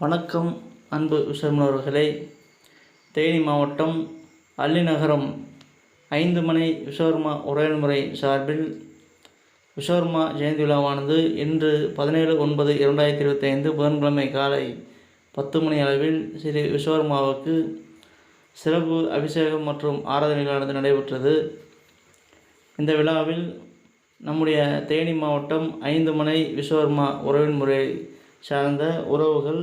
வணக்கம் அன்பு விஸ்வமனவர்களே தேனி மாவட்டம் அல்லிநகரம் ஐந்து மனை விஸ்வகர்மா உரையல்முறை சார்பில் விஸ்வகர்மா ஜெயந்தி விழாவானது இன்று பதினேழு ஒன்பது இரண்டாயிரத்தி இருபத்தி ஐந்து புதன்கிழமை காலை பத்து மணி அளவில் ஸ்ரீ விஸ்வகர்மாவுக்கு சிறப்பு அபிஷேகம் மற்றும் ஆராதனைகளானது நடைபெற்றது. இந்த விழாவில் நம்முடைய தேனி மாவட்டம் ஐந்து மனை விஸ்வகர்மா உறவின் முறை சார்ந்த உறவுகள்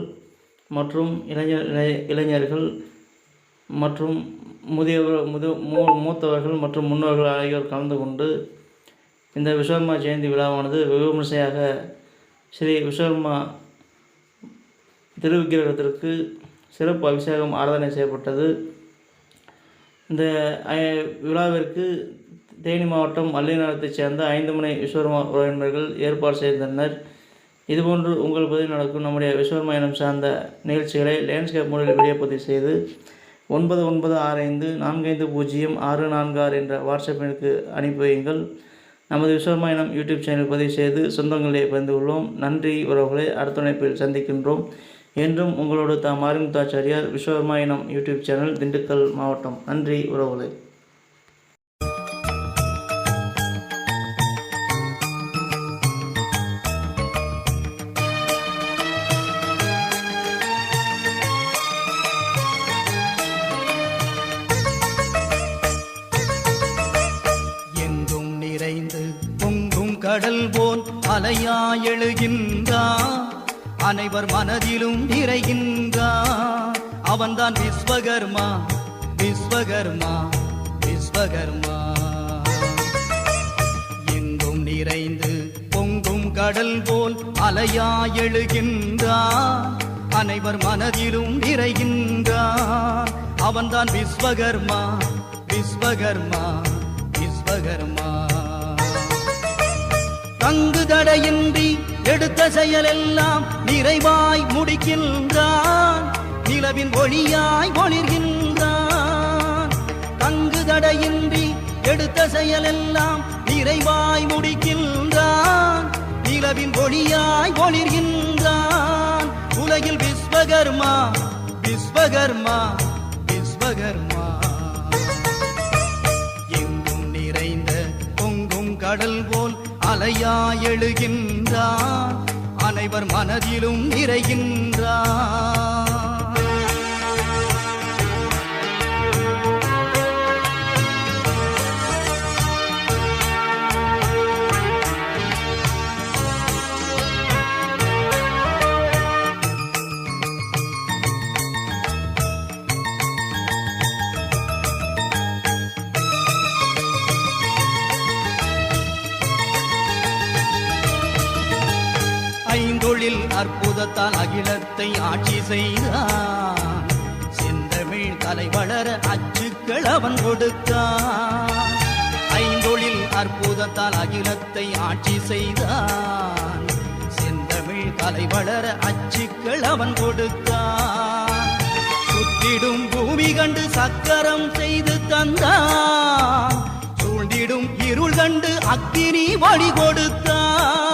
மற்றும் இளைஞர் இளை- இளைஞர்கள் மற்றும் முதியவர் முது மூ மூத்தவர்கள் மற்றும் முன்னோர்கள் ஆகியோர் கலந்து கொண்டு இந்த விஸ்வகர்மா ஜெயந்தி விழாவானது வெகு விமர்சையாக ஸ்ரீ விஸ்வகர்மா திருவிக்கிரகத்திற்கு சிறப்பு அபிஷேகம் ஆராதனை செய்யப்பட்டது. இந்த விழாவிற்கு தேனி மாவட்டம் அல்லிநகரத்தைச் சேர்ந்த ஐந்து மனை விஸ்வகர்மா உறவினர்கள் ஏற்பாடு செய்திருந்தனர். இதுபோன்று உங்கள் பகுதியில் நடக்கும் நம்முடைய விஸ்வமயனம் சார்ந்த நிகழ்ச்சிகளை லேண்ட்ஸ்கேப் முறையில் விடையப்பதிவு செய்து ஒன்பது ஒன்பது ஆறு ஐந்து நான்கு ஐந்து பூஜ்ஜியம் ஆறு நான்கு ஆறு என்ற வாட்ஸ்அப் எண்ணுக்கு அனுப்பி வையுங்கள். நமது விஸ்வமயனம் யூடியூப் சேனல் பதிவு செய்து சொந்தங்களை பகிர்ந்து கொள்வோம். நன்றி உறவுகளை அடுத்த இணைப்பில் சந்திக்கின்றோம். என்றும் உங்களோடு தாம் மாரிமுத்தாச்சாரியார் விஸ்வமயனம் யூடியூப் சேனல் திண்டுக்கல் மாவட்டம். நன்றி உறவுகளை. கடல் போல் அலையா எழுகின்றா. அனைவர் மனதிலும் நிறைகின்றான் அவன்தான் விஸ்வகர்மா விஸ்வகர்மா விஸ்வகர்மா. எங்கும் நிறைந்து பொங்கும் கடல் போல் அலையா எழுகின்றா. அனைவர் மனதிலும் நிறைகின்றான் அவன்தான் விஸ்வகர்மா விஸ்வகர்மா விஸ்வகர்மா. தங்கு தடையின்றி எடுத்த செயலெல்லாம் நிறைவாய் முடிக்கின்றான். நிலவின் ஒளியாய் ஒளிர்கின்றான். தங்கு தடையின்றி எடுத்த செயலெல்லாம் நிறைவாய் முடிக்கின்றான். நிலவின் ஒளியாய் ஒளிர்கின்றான். உலகில் விஸ்வகர்மா விஸ்வகர்மா விஸ்வகர்மா. எங்கும் நிறைந்த பொங்கும் கடல் போல் அலையாய் எழுகின்றான் அனைவர் மனதிலும் நிறைகின்றான் ஐந்தொழில் அற்புதத்தால் அகிலத்தை ஆட்சி செய்தான். செந்தமிழ் கலை வளர அச்சுக்கள் அவன் கொடுத்தான். ஐந்தொழில் அற்புதத்தால் அகிலத்தை ஆட்சி செய்தான். செந்தமிழ் கலை வளர அச்சுக்கள் அவன் கொடுத்தான். சுத்திடும் பூமி கண்டு சக்கரம் செய்து தந்தான். சூழ்ந்திடும் இருள் கண்டு அக்கினி வழி கொடுத்தான்.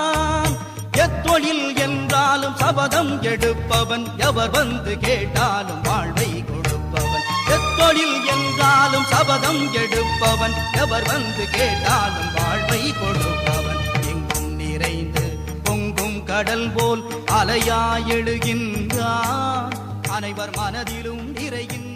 தொழில் என்றாலும் சபதம் எடுப்பவன் எவர் வந்து கேட்டாலும் வாழ்வை கொடுப்பவன். எத்தொழில் என்றாலும் சபதம் எடுப்பவன் எவர் வந்து கேட்டாலும் வாழ்வை கொடுப்பவன். எங்கும் நிறைந்து பொங்கும் கடல் போல் அலையாயெழுகின்றான் அனைவர் மனதிலும் நிறைகின்ற